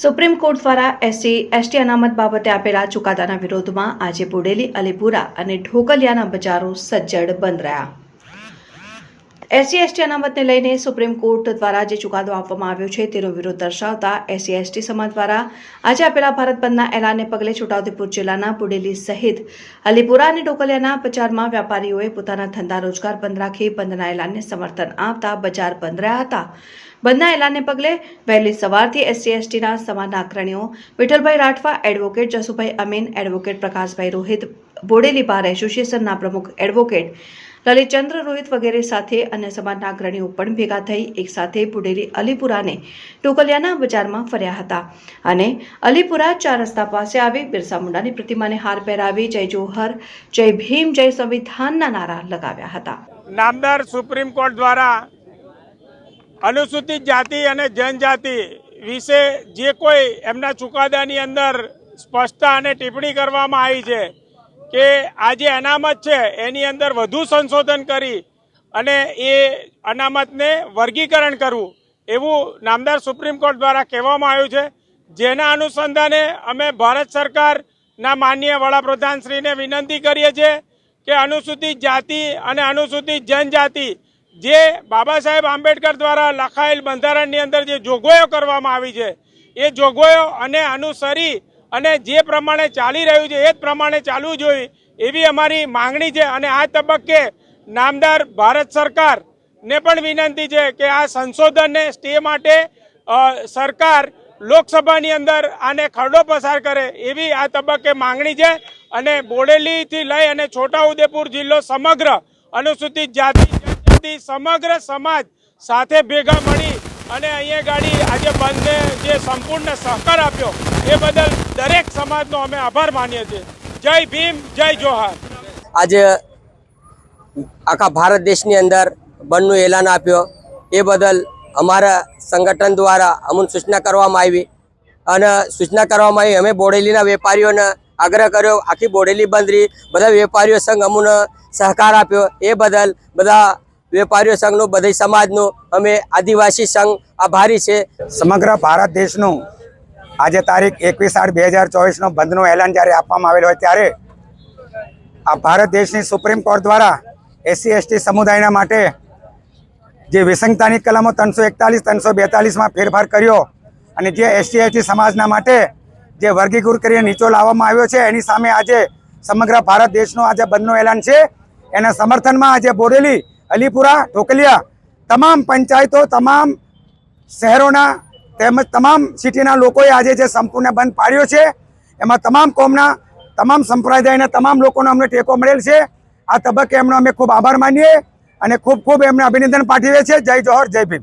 Supreme court દ્વારા ST ST અનામત બાબતે આપેલા ચુકાદાના વિરોધમાં આજે બોડેલી, અલીપુરા અને ઢોકલિયાના બજારો સજ્જડ બંધ રહ્યા. એસસી એસટી અનામતને લઈને સુપ્રીમ કોર્ટ દ્વારા જે ચુકાદો આપવામાં આવ્યો છે તેનો વિરોધ દર્શાવતા એસસી એસટી સમાજ દ્વારા આજે આપેલા ભારત બંધના એલાનને પગલે છોટાઉદેપુર જિલ્લાના બુડેલી સહિત અલીપુરા અને ડોકલિયાના બજારમાં વેપારીઓએ પોતાના ધંધા રોજગાર બંધ રાખી બંધના એલાનને સમર્થન આપતા બજાર બંધ રહ્યા હતા. બંધના એલાનને પગલે વહેલી સવારથી એસસી એસટીના સમાજના અગ્રણીઓ Vitthalbhai Rathwa, advocate Jasubhai Amin, advocate Prakashbhai Rohit Bodeli bar એસોસિએશનના પ્રમુખ એડવોકેટ લલિતચંદ્ર રોહિત વગેરે સાથે અન્ય સમાજના અગ્રણીઓ પણ ભેગા થઈ એક સાથે બુડેલી અલીપુરાને ટોકલિયાના બજારમાં ફર્યા હતા. અને અલીપુરા ચાર રસ્તા પાસે આવી બિરસા મુંડાની પ્રતિમાને હાર પહેરાવી જય જોહર, જય ભીમ, જય સંવિધાનના નારા લગાવ્યા હતા. નામદાર સુપ્રીમ કોર્ટ દ્વારા અનુસૂચિત જાતિ અને જનજાતિ વિશે જે કોઈ એમના ચુકાદાની અંદર સ્પષ્ટતા અને ટિપ્પણી કરવામાં આવી છે કે આ જે અનામત છે, એની અંદર વધુ સંશોધન કરી અને એ અનામતને વર્ગીકરણ કરવું એવું નામદાર સુપ્રીમ કોર્ટ દ્વારા કહેવામાં આવ્યું છે. જેના અનુસંધાને અમે ભારત સરકારના માનનીય વડાપ્રધાનશ્રીને વિનંતી કરીએ છીએ કે અનુસૂચિત જાતિ અને અનુસૂચિત જનજાતિ જે બાબા સાહેબ આંબેડકર દ્વારા લખાયેલ બંધારણની અંદર જે જોગવાઈઓ કરવામાં આવી છે, એ જોગવાઈઓ અને અનુસરી અને જે પ્રમાણે ચાલી રહ્યું છે, એ જ પ્રમાણે ચાલવું જોઈએ. એવી અમારી માંગણી છે અને આ તબક્કે નામદાર ભારત સરકારને પણ વિનંતી છે કે આ સંશોધનને સ્ટે માટે સરકાર લોકસભાની અંદર આને ખરડો પસાર કરે એવી આ તબક્કે માંગણી છે અને બોડેલીથી લઈ અને છોટાઉદેપુર જિલ્લો સમગ્ર અનુસૂચિત જાતિ જનજાતિ સમગ્ર સમાજ સાથે ભેગા મળી અને અહીંયા ગાડી આજે બંધને જે સંપૂર્ણ સહકાર આપ્યો, એ બદલ દરેક સમાજનો અમે આભાર માનીએ છીએ. જય ભીમ, જય જોહાર. આજે આખા ભારત દેશની અંદર બંધનું એલાન આપ્યો. એ બદલ અમારા સંગઠન દ્વારા અમુન સૂચના કરવામાં આવી અને સૂચના કરવામાં આવી, અમે બોડેલીના વેપારીઓને આગ્રહ કર્યો, આખી બોડેલી બંધ રહી બધા વેપારીઓ સંઘ અમુને સહકાર આપ્યો. એ બદલ બધા વેપારીઓ સંઘનો, બધી સમાજનો, અમે આદિવાસી સંઘ આભારી છે. સમગ્ર ભારત દેશનું આજે તારીખ એકવીસ આઠ બે હજાર ચોવીસનો બંધનું એલાન જ્યારે આપવામાં આવેલું હોય ત્યારે આ ભારત દેશની સુપ્રીમ કોર્ટ દ્વારા એસસી, એસટી સમુદાયના માટે જે વિસંગતાની કલમો ત્રણસો એકતાલીસ, ત્રણસો બેતાલીસમાં ફેરફાર કર્યો અને જે એસટી એસટી સમાજના માટે જે વર્ગીકૃત કરીને નીચો લાવવામાં આવ્યો છે, એની સામે આજે સમગ્ર ભારત દેશનું આજે બંધનું એલાન છે. એના સમર્થનમાં આજે બોરેલી અલીપુરા, ઢોકલિયા, તમામ પંચાયતો, તમામ શહેરોના તેમજ તમામ સિટીના લોકોએ આજે જે સંપૂર્ણ બંધ પાડ્યો છે, એમાં તમામ કોમના, તમામ સંપ્રદાયના, તમામ લોકોનો અમને ટેકો મળેલ છે. આ તબક્કે એમનો અમે ખૂબ આભાર માનીએ અને ખૂબ ખૂબ એમને અભિનંદન પાઠવીએ છીએ. જય જોહર, જય ભીમ.